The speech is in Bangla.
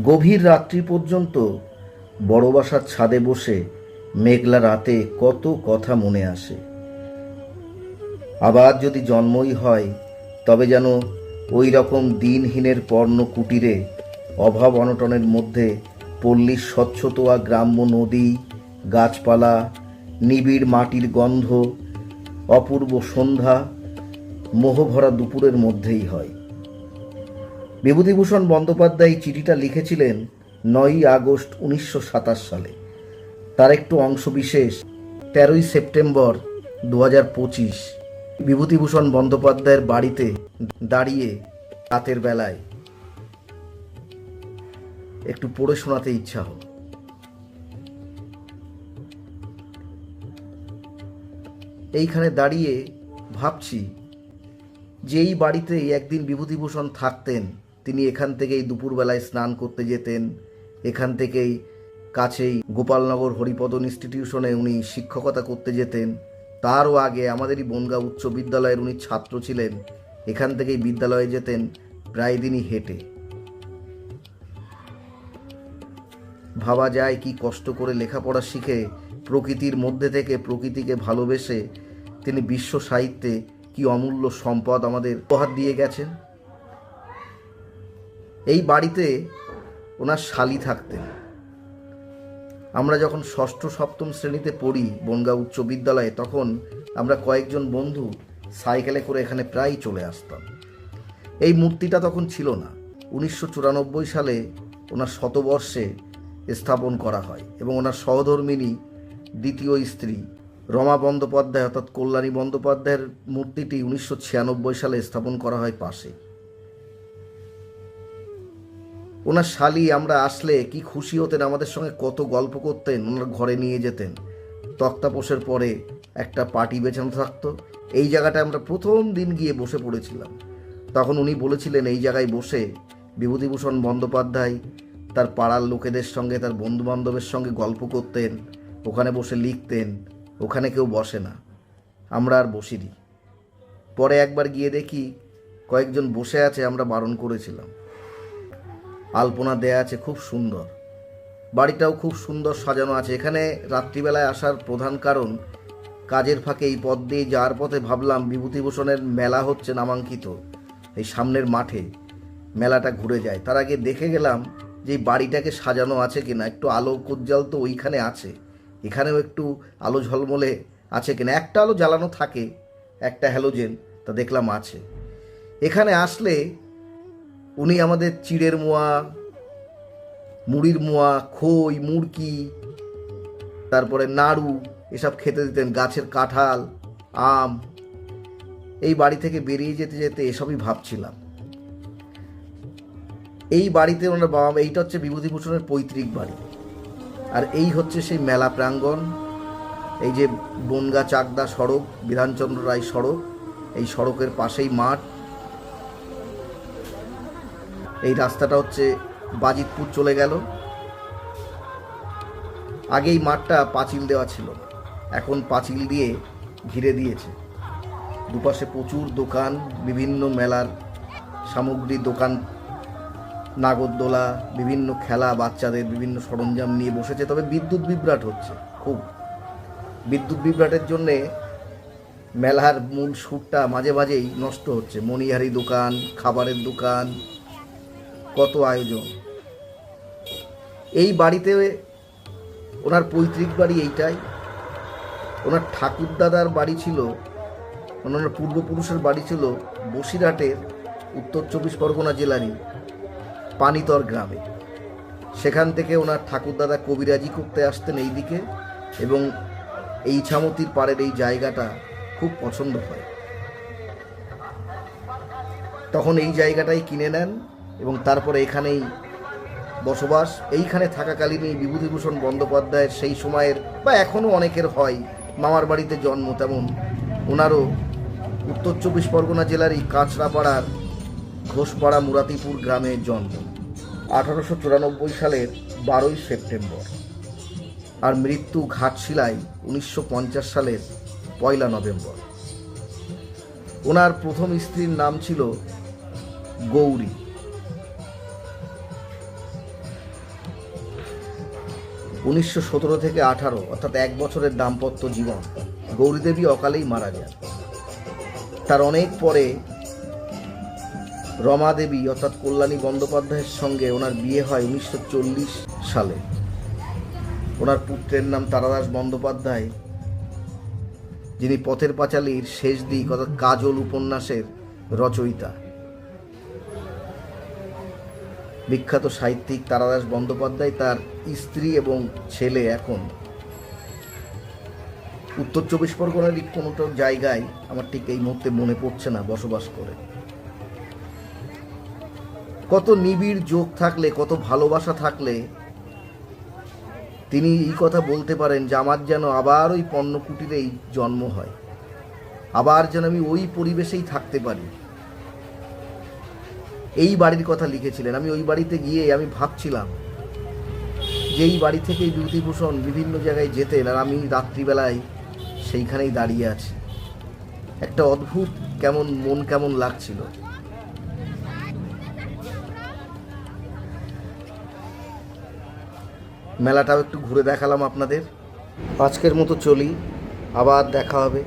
গভীর রাত্রি পর্যন্ত বড় বাসার ছাদে বসে মেঘলা রাতে কত কথা মনে আসে। আবার যদি জন্মই হয়, তবে যেন ওই রকম দিনহীনের পর্ণ কুটিরে অভাব অনটনের মধ্যে পল্লীর স্বচ্ছতোয়া গ্রাম্য নদী, গাছপালা, নিবিড় মাটির গন্ধ, অপূর্ব সন্ধ্যা মোহভরা দুপুরের মধ্যেই হয়। বিভূতিভূষণ বন্দ্যোপাধ্যায় চিঠিটা লিখেছিলেন নয়ই আগস্ট উনিশশো সাতাশ সালে। তার একটু অংশ বিশেষ, তেরোই সেপ্টেম্বর দু হাজার পঁচিশ। বিভূতিভূষণ বন্দ্যোপাধ্যায়ের বাড়িতে দাঁড়িয়ে রাতের বেলায়। একটু পড়ে শোনাতে ইচ্ছা হল এইখানে দাঁড়িয়ে ভাবছি যে এই বাড়িতেই একদিন বিভূতিভূষণ থাকতেন তিনি এখান থেকেই দুপুরবেলায় স্নান করতে যেতেন। এখান থেকেই কাছেই গোপালনগর হরিপদ ইনস্টিটিউশনে উনি শিক্ষকতা করতে যেতেন। তারও আগে আমাদেরই বনগা উচ্চ বিদ্যালয়ের উনি ছাত্র ছিলেন। এখান থেকেই বিদ্যালয়ে যেতেন, প্রায় দিনই হেঁটে। ভাবা যায় কি কষ্ট করে লেখাপড়া শিখে প্রকৃতির মধ্যে থেকে প্রকৃতিকে ভালোবেসে তিনি বিশ্ব সাহিত্যে কি অমূল্য সম্পদ আমাদের উপহার দিয়ে গেছেন। এই বাড়িতে ওনার শালি থাকতেন। আমরা যখন ষষ্ঠ, সপ্তম শ্রেণীতে পড়ি বনগা উচ্চ বিদ্যালয়ে, তখন আমরা কয়েকজন বন্ধু সাইকেলে করে এখানে প্রায়ই চলে আসতাম। এই মূর্তিটা তখন ছিল না। উনিশশো চুরানব্বই সালে ওনার শতবর্ষে স্থাপন করা হয় এবং ওনার সহধর্মিনী দ্বিতীয় স্ত্রী রমা বন্দ্যোপাধ্যায়, অর্থাৎ কল্যাণী বন্দ্যোপাধ্যায়ের মূর্তিটি উনিশশো ছিয়ানব্বই সালে স্থাপন করা হয় পাশে। ওনার শালি আমরা আসলে কি খুশি হতেন, আমাদের সঙ্গে কত গল্প করতেন, ওনার ঘরে নিয়ে যেতেন। তক্তাপোষের পরে একটা পার্টি বেছানো থাকতো। এই জায়গাটা আমরা প্রথম দিন গিয়ে বসে পড়েছিলাম। তখন উনি বলেছিলেন, এই জায়গায় বসে বিভূতিভূষণ বন্দ্যোপাধ্যায় তার পাড়ার লোকেদের সঙ্গে, তার বন্ধু বান্ধবের সঙ্গে গল্প করতেন, ওখানে বসে লিখতেন, ওখানে কেউ বসে না। আমরা আর বসিনি। পরে একবার গিয়ে দেখি কয়েকজন বসে আছে, আমরা বারণ করেছিলাম। আলপনা দেয়া আছে খুব সুন্দর। বাড়িটাও খুব সুন্দর সাজানো আছে। এখানে রাত্রিবেলায় আসার প্রধান কারণ, কাজের ফাঁকে এই পথ দিয়ে যাওয়ার পথে ভাবলাম বিভূতিভূষণের মেলা হচ্ছে নামাঙ্কিত, এই সামনের মাঠে মেলাটা ঘুরে যায়। তার আগে দেখে গেলাম যে বাড়িটাকে সাজানো আছে কিনা। একটু আলো উজ্জ্বল তো ওইখানে আছে। এখানেও একটু আলো ঝলমলে আছে কিনা। একটা আলো জ্বালানো থাকে, একটা হ্যালোজেন তা দেখলাম আছে। এখানে আসলে উনি আমাদের চিড়ের মোয়া, মুড়ির মোয়া, খই, মুড়কি, তারপরে নাড়ু, এসব খেতে দিতেন, গাছের কাঁঠাল, আম। এই বাড়ি থেকে বেরিয়ে যেতে যেতে এসবই ভাবছিলাম। এই বাড়িতে ওনার বাবা এইটা হচ্ছে বিভূতিভূষণের পৈতৃক বাড়ি। আর এই হচ্ছে সেই মেলা প্রাঙ্গণ, এই যে বনগা চাকদা সড়ক, বিধানচন্দ্র রায় সড়ক, এই সড়কের পাশেই মাঠ। এই রাস্তাটা হচ্ছে বাজিতপুর চলে গেল। আগে এই মাঠটা পাঁচিল দেওয়া ছিল। এখন পাঁচিল দিয়ে ঘিরে দিয়েছে। দুপাশে প্রচুর দোকান, বিভিন্ন মেলার সামগ্রী, দোকান, নাগরদোলা, বিভিন্ন খেলা বাচ্চাদের, বিভিন্ন সরঞ্জাম নিয়ে বসেছে। তবে বিদ্যুৎ বিভ্রাট হচ্ছে, খুব। বিদ্যুৎ বিভ্রাটের জন্যে মেলার মূল সুরটা মাঝে মাঝেই নষ্ট হচ্ছে। মণিহারি দোকান, খাবারের দোকান কত আয়োজন। এই বাড়িতে ওনার পৈতৃক বাড়ি এইটাই। ওনার ঠাকুরদাদার বাড়ি ছিল, ওনার পূর্বপুরুষের বাড়ি ছিল বসিরহাটের উত্তর চব্বিশ পরগনা জেলারই পানিতর গ্রামে। সেখান থেকে ওনার ঠাকুরদাদা কবিরাজি করতে আসতেন এই দিকে এবং এই ইছামতির পাড়ের এই জায়গাটা খুব পছন্দ হয়। তখন এই জায়গাটাই কিনে নেন। এবং তারপরে এখানেই বসবাস। এইখানে থাকাকালীনই বিভূতিভূষণ বন্দ্যোপাধ্যায়ের সেই সময়ের বা এখনও অনেকের হয় মামার বাড়িতে জন্ম তেমন। ওনারও উত্তর চব্বিশ পরগনা জেলার এই কাঁচরাপাড়ার ঘোষপাড়া মুরাতিপুর গ্রামে জন্ম। আঠারোশো চুরানব্বই সালের বারোই সেপ্টেম্বর। আর মৃত্যু ঘাটশিলায় উনিশশো পঞ্চাশ সালের পয়লা নভেম্বর। ওনার প্রথম স্ত্রীর নাম ছিল গৌরী। উনিশশো সতেরো থেকে আঠারো, অর্থাৎ এক বছরের দাম্পত্য জীবন। গৌরীদেবী অকালেই মারা যান। তার অনেক পরে রমা দেবী অর্থাৎ কল্যাণী বন্দ্যোপাধ্যায়ের সঙ্গে ওনার বিয়ে হয় উনিশশো চল্লিশ সালে। ওনার পুত্রের নাম তারাদাস বন্দ্যোপাধ্যায়, যিনি পথের পাঁচালীর শেষ দিক, অর্থাৎ কাজল উপন্যাসের রচয়িতা। বিখ্যাত সাহিত্যিক তারাদাস বন্দ্যোপাধ্যায় তার স্ত্রী এবং ছেলে এখন। উত্তর চব্বিশ পরগনারই কোনোটা জায়গায় আমার ঠিক এই মুহূর্তে মনে পড়ছে না, বসবাস করে। কত নিবিড় যোগ থাকলে, কত ভালোবাসা থাকলে, তিনি এই কথা বলতে পারেন যে আমার যেন আবার ওই পণ্য কুটিরেই জন্ম হয়। আবার যেন আমি ওই পরিবেশেই থাকতে পারি। এই বাড়ির কথা লিখেছিলেন। আমি ওই বাড়িতে গিয়ে আমি ভাবছিলাম যে এই বাড়ি থেকেই বিভূতিভূষণ বিভিন্ন জায়গায় যেতেন আর আমি রাত্রিবেলায় সেইখানেই দাঁড়িয়ে আছি। একটা অদ্ভুত কেমন মন কেমন লাগছিল। মেলাটাও একটু ঘুরে দেখালাম আপনাদের। আজকের মতো চলি, আবার দেখা হবে।